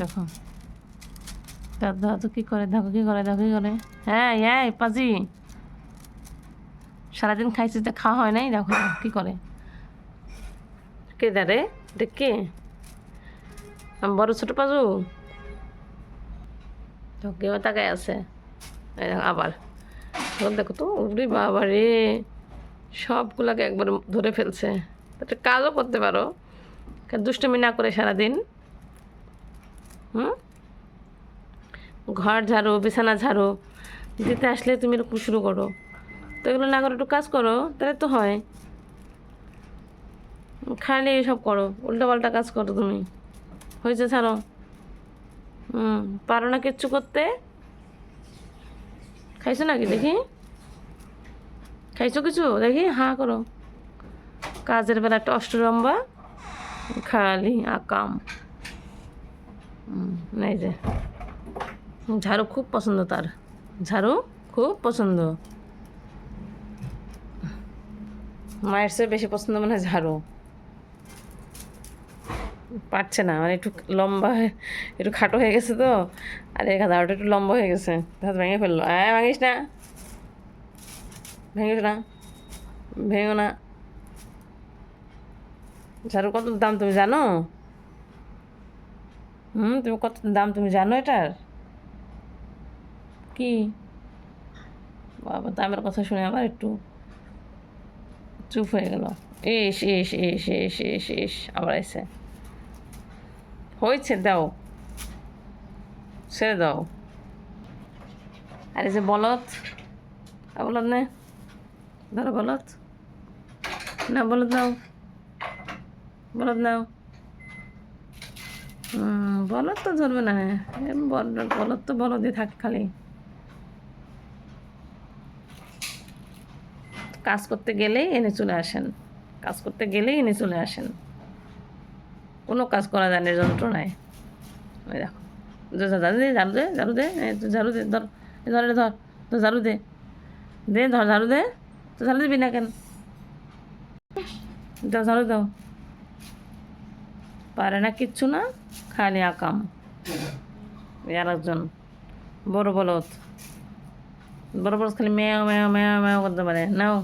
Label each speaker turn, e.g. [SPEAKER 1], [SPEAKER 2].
[SPEAKER 1] দেখো। দাদা তো কি করে, দেখো কি করে, দেখো কি করে। হ্যাঁ এই, পাজি। সারাদিন খাইছিস তো খাওয়া হয় নাই? দেখো কি করে। কে দাঁড়ে দেখ কে? বড় ছোট পাজু? তো কেউ তাকায় আছে। আবার। দেখো তো উরি বাবা রে। সবগুলাকে একবার ধরে ফেলছে। একটা কাজও করতে পারো। দুষ্টুমি না করে সারাদিন। হুম? ঘর ঝাড়ো, বিছানা ঝাড়ো দিতে আসলে তুমি এরকম শুরু করো। তো এগুলো না করে একটু কাজ করো, তাহলে তো হয়। খালি এসব করো, উল্টাপাল্টা কাজ করো তুমি। হয়েছে ছাড়ো। হুম, পারো না কিচ্ছু করতে? খাইছো নাকি দেখি? খাইছো কিছু? দেখি, হাঁ, করো। কাজের বেলা একটা অষ্টরম্বা, খালি আকাম। এই যে। ঝাড়ু খুব পছন্দ তার। ঝাড়ু খুব পছন্দ। মায়ের চেয়ে বেশি পছন্দ মনে ঝাড়ু। পারছে না মানে একটু লম্বা একটু খাটো হয়ে গেছে তো। আর এখানে ঝাড়ুটা একটু লম্বা হয়ে গেছে। হাত ভেঙে ফেলল। হ্যাঁ ভাঙিস না। ভেঙিস না। ভেঙো না। ঝাড়ু কত দাম তুমি জানো? হুম, তুমি কত দাম তুমি জানো এটার? কি? বাবা দামের কথা শুনে আবার একটু চুপ হয়ে গেল। এস এস এস এস এস এস, আবার এসে হয়েছে, দাও। ছেড়ে দাও। আরে যে বলত বলত নে? ধরো বলত না বলত নাও। বলত নাও। বলত তো ধরবে না, এ বল- বলত তো বলদই থাকে খালি। কাজ করতে গেলেই এনে চলে আসেন, কাজ করতে গেলেই এনে চলে আসেন। কোনো কাজ করা যায় না যন্ত্রণায় ওই দেখো, ঝাড়ু দে ঝাড়ু দে ঝাড়ু দে ঝাড়ু দে ধর ধর ধর, তো ঝাড়ু দে। দে, ধর, ঝাড়ু দে, তো ঝাড়ু দিবি না কেন? ঝাড়ু দাও। পারে না কিচ্ছু না, খালি আকাম। আর একজন বড় বলত বড় বলত খালি মেয়া মেয়া মেয়া মেয়া করতে পারে। নাও।